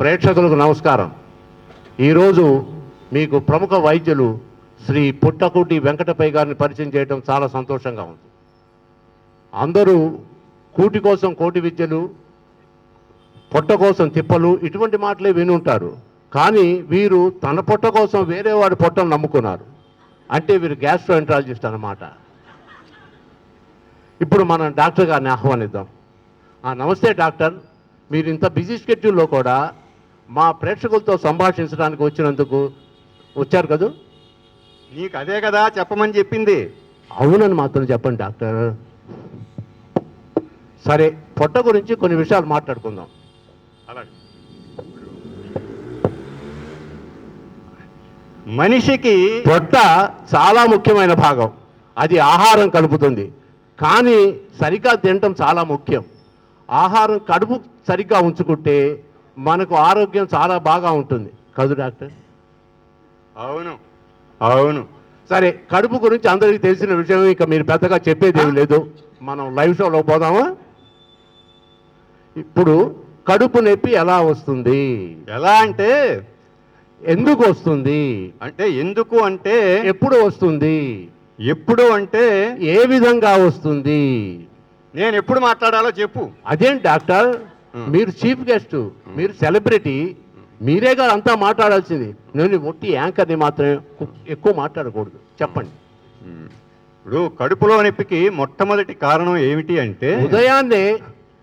ప్రేక్షకులకు నమస్కారం. ఈరోజు మీకు ప్రముఖ వైద్యులు శ్రీ పుట్టకుటి వెంకటపై గారిని పరిచయం చేయడం చాలా సంతోషంగా ఉంది. అందరూ కూటి కోసం కోటి విద్యలు పొట్ట కోసం తిప్పలు ఇటువంటి మాటలే వినుంటారు కానీ వీరు తన పొట్ట కోసం వేరే వాడి పొట్టను నమ్ముకున్నారు. అంటే వీరు గ్యాస్ట్రో ఎంట్రాలజిస్ట్ అన్నమాట. ఇప్పుడు మనం డాక్టర్ గారిని ఆహ్వానిద్దాం. ఆ, నమస్తే డాక్టర్. మీరు ఇంత బిజీ స్కెడ్యూల్లో కూడా మా ప్రేక్షకులతో సంభాషించడానికి వచ్చినందుకు వచ్చారు కదూ? నీకు అదే కదా చెప్పమని చెప్పింది. అవునని మాత్రం చెప్పండి డాక్టర్. సరే పొట్ట గురించి కొన్ని విషయాలు మాట్లాడుకుందాం. అలాగే. మనిషికి పొట్ట చాలా ముఖ్యమైన భాగం. అది ఆహారం కలుపుతుంది. కానీ సరిగ్గా తినటం చాలా ముఖ్యం. ఆహారం కడుపు సరిగ్గా ఉంచుకుంటే మనకు ఆరోగ్యం చాలా బాగా ఉంటుంది. కదూ డాక్టర్? అవును. అవును. సరే కడుపు గురించి అందరికీ తెలిసిన విషయం ఇక మీరు పెద్దగా చెప్పేది ఏమీ లేదు. మనం లైవ్ షోలో పోదామా? ఇప్పుడు కడుపు నొప్పి ఎలా వస్తుంది? ఎలా అంటే? ఎందుకు వస్తుంది? అంటే ఎందుకు అంటే? ఎప్పుడు వస్తుంది? ఎప్పుడు అంటే? ఏ విధంగా వస్తుంది? నేను ఎప్పుడు మాట్లాడాలో చెప్పు. అదేం డాక్టర్. మీరు చీఫ్ గెస్ట్ మీరు సెలబ్రిటీ మీరేగా అంతా మాట్లాడాల్సింది. నేను ఒట్టి యాంకర్ని మాత్రమే ఎక్కువ మాట్లాడకూడదు. చెప్పండి. ఇప్పుడు కడుపులో నొప్పికి మొట్టమొదటి కారణం ఏమిటి అంటే ఉదయాన్నే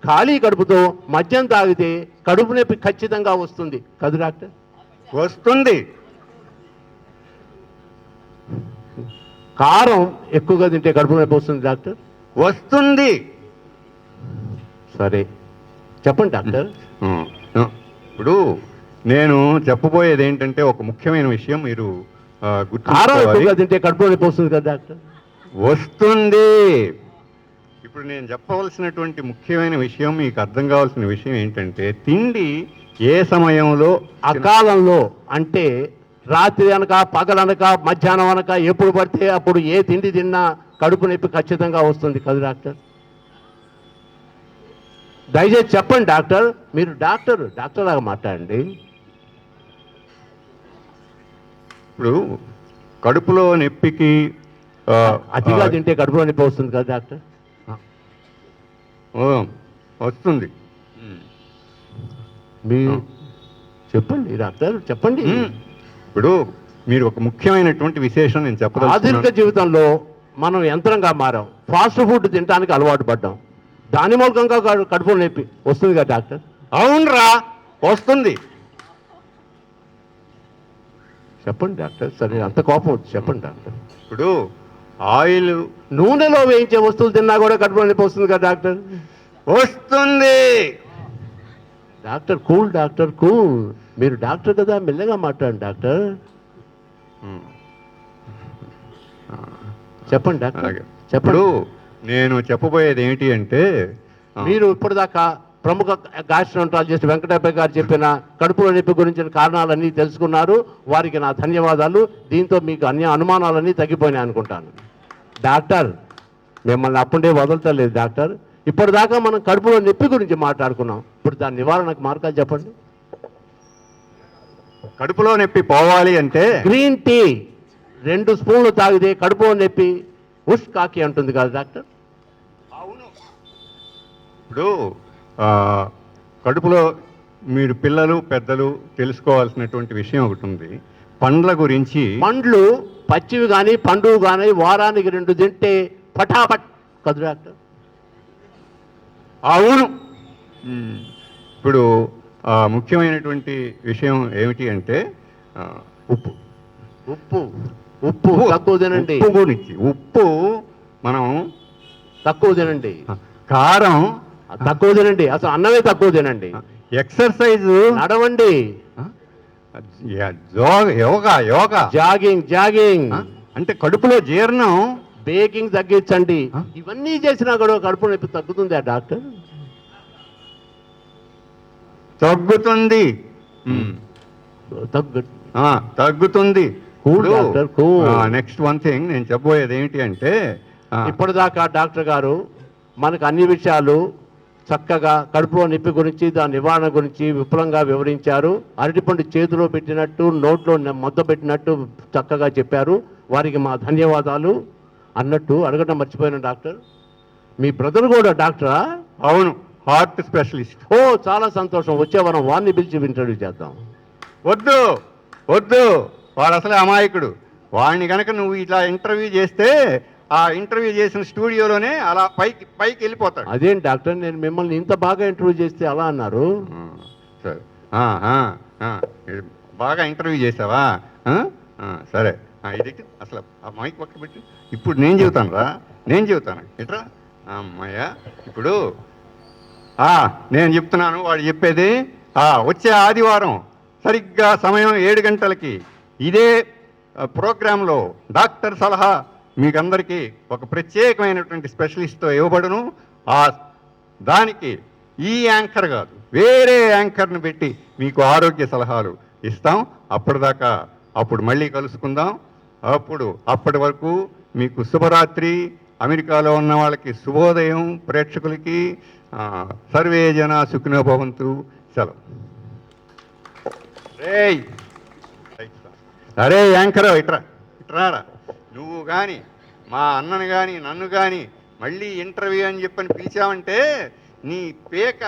ఖాళీ కడుపుతో మద్యం తాగితే కడుపు నొప్పి ఖచ్చితంగా వస్తుంది. కదు డాక్టర్? వస్తుంది. కారం ఎక్కువగా తింటే కడుపు నొప్పి వస్తుంది డాక్టర్? వస్తుంది. సరే. చెప్పండి డాక్టర్. ఇప్పుడు నేను చెప్పబోయేది ఏంటంటే ఒక ముఖ్యమైన విషయం మీరు తింటే కడుపు నొప్పి వస్తుంది కదా డాక్టర్? వస్తుంది. ఇప్పుడు నేను చెప్పవలసినటువంటి ముఖ్యమైన విషయం మీకు అర్థం కావాల్సిన విషయం ఏంటంటే తిండి ఏ సమయంలో అకాలంలో అంటే రాత్రి అనక పగలనక మధ్యాహ్నం అనక ఎప్పుడు పడితే అప్పుడు ఏ తిండి తిన్నా కడుపు నొప్పి ఖచ్చితంగా వస్తుంది కదా డాక్టర్? దయచేసి చెప్పండి డాక్టర్. మీరు డాక్టర్ డాక్టర్ లాగా మాట్లాడండి. ఇప్పుడు కడుపులో నొప్పికి అతిగా తింటే కడుపులో నొప్పి వస్తుంది కదా డాక్టర్? వస్తుంది. మీరు చెప్పండి డాక్టర్ చెప్పండి. ఇప్పుడు మీరు ఒక ముఖ్యమైనటువంటి విశేషం నేను ఆధునిక చెప్పదలుచుకున్నాను జీవితంలో మనం యంత్రంగా మారాం. ఫాస్ట్ ఫుడ్ తినడానికి అలవాటు పడ్డాం. దాని మూలకంగా కడు- కడుపులో నొప్పి. వస్తుంది కదా డాక్టర్? అవునరా. వస్తుంది. చెప్పండి డాక్టర్. సరే అంత కోపం వచ్చి చెప్పండి డాక్టర్. ఇప్పుడు ఆయిల్ నూనెలో వేయించే వస్తువులు తిన్నా కూడా కడుపులో నొప్పి వస్తుంది కదా డాక్టర్? వస్తుంది. Doctor cool doctor cool. మీరు డాక్టర్ కదా మెల్లగా మాట్లాడండి డాక్టర్. చెప్పండి డాక్టర్. చెప్పండి. నేను చెప్పబోయేది ఏంటి అంటే మీరు ఇప్పటిదాకా ప్రముఖ గాస్ట్రాంటాలజిస్ట్ వెంకటప్పయ్య గారు చెప్పిన కడుపులో నొప్పి గురించిన కారణాలన్నీ తెలుసుకున్నారు. వారికి నా ధన్యవాదాలు. దీంతో మీకు అన్ని అనుమానాలన్నీ తగ్గిపోయినాయి అనుకుంటాను. డాక్టర్ మిమ్మల్ని అప్పుడే వదలతలేదు డాక్టర్. ఇప్పటిదాకా మనం కడుపులో నొప్పి గురించి మాట్లాడుకున్నాం. ఇప్పుడు దాని నివారణకు మార్గాలు చెప్పండి. కడుపులో నొప్పి పోవాలి అంటే? గ్రీన్ టీ రెండు స్పూన్లు తాగితే కడుపులో నొప్పి ఉష్ కాకి అంటుంది కదా డాక్టర్. ఇప్పుడు కడుపులో మీరు పిల్లలు పెద్దలు తెలుసుకోవాల్సినటువంటి విషయం ఒకటి ఉంది. పండ్ల గురించి పండ్లు పచ్చివి కానీ పండు కానీ వారానికి రెండు తింటే పటాపట్ కదా డాక్టర్? అవును. ఇప్పుడు ముఖ్యమైనటువంటి విషయం ఏమిటి అంటే ఉప్పు. ఉప్పు. ఉప్పు తక్కువ తినండి. ఉప్పు గురించి. ఉప్పు మనం తక్కువ తినండి. కారం తక్కువ తినండి. అసలు అన్నమే తక్కువ తినండి. ఎక్సర్సైజ్? నడవండి. యోగా యోగా. Jogging jogging. ఆ? అంటే కడుపులో జీర్ణం? బేకింగ్ తగ్గించండి. ఆ? ఇవన్నీ చేసినా కూడా కడుపు నొప్పి తగ్గుతుందా డాక్టర్? తగ్గుతుంది. తగ్గు. ఆ, తగ్గుతుంది. నెక్స్ట్ వన్ థింగ్ నేను చెప్పబోయేది ఏంటి అంటే ఆ, ఇప్పటిదాకా డాక్టర్ గారు మనకు అన్ని విషయాలు చక్కగా కడుపులో నొప్పి గురించి దాని నివారణ గురించి విపులంగా వివరించారు. అరటిపండు చేతిలో పెట్టినట్టు నోట్లో మొద్ద పెట్టినట్టు చక్కగా చెప్పారు. వారికి మా ధన్యవాదాలు. అన్నట్టు అడగడం మర్చిపోయిన డాక్టర్. మీ బ్రదర్ కూడా డాక్టరా? అవును హార్ట్ స్పెషలిస్ట్. ఓ చాలా సంతోషం. వచ్చే వారం వారిని పిలిచి ఇంటర్వ్యూ చేద్దాం. వద్దు వద్దు. వాడు అసలే అమాయకుడు. వాడిని కనుక నువ్వు ఇట్లా ఇంటర్వ్యూ చేస్తే ఆ ఇంటర్వ్యూ చేసిన స్టూడియోలోనే అలా పైకి పైకి వెళ్ళిపోతాడు. అదేం డాక్టర్ నేను మిమ్మల్ని ఇంత బాగా ఇంటర్వ్యూ చేస్తే అలా అన్నారు? సరే. బాగా ఇంటర్వ్యూ చేసావా? సరే. ఇది అసలు ఆ మైక్ పక్కన పెట్టి. ఇప్పుడు నేను చెబుతాను రా. నేను చెబుతాను. ఎట్రా? అమ్మయ్య ఇప్పుడు. నేను చెప్తున్నాను. వాడు చెప్పేది వచ్చే ఆదివారం సరిగ్గా సమయం ఏడు గంటలకి ఇదే ప్రోగ్రాంలో డాక్టర్ సలహా మీకందరికీ ఒక ప్రత్యేకమైనటువంటి స్పెషలిస్ట్తో ఇవ్వబడును. ఆ దానికి ఈ యాంకర్ కాదు వేరే యాంకర్ని పెట్టి మీకు ఆరోగ్య సలహాలు ఇస్తాం. అప్పటిదాకా అప్పుడు మళ్ళీ కలుసుకుందాం. అప్పుడు అప్పటి వరకు మీకు శుభరాత్రి. అమెరికాలో ఉన్న వాళ్ళకి శుభోదయం ప్రేక్షకులకి సర్వే జన సుఖినోభవంతు సెలవు. అరే యాంకర్ ఇట్రా ఇట్రారా నువ్వు కానీ మా అన్నను కానీ నన్ను కానీ మళ్ళీ ఇంటర్వ్యూ అని చెప్పని పిలిచావంటే నీ పేక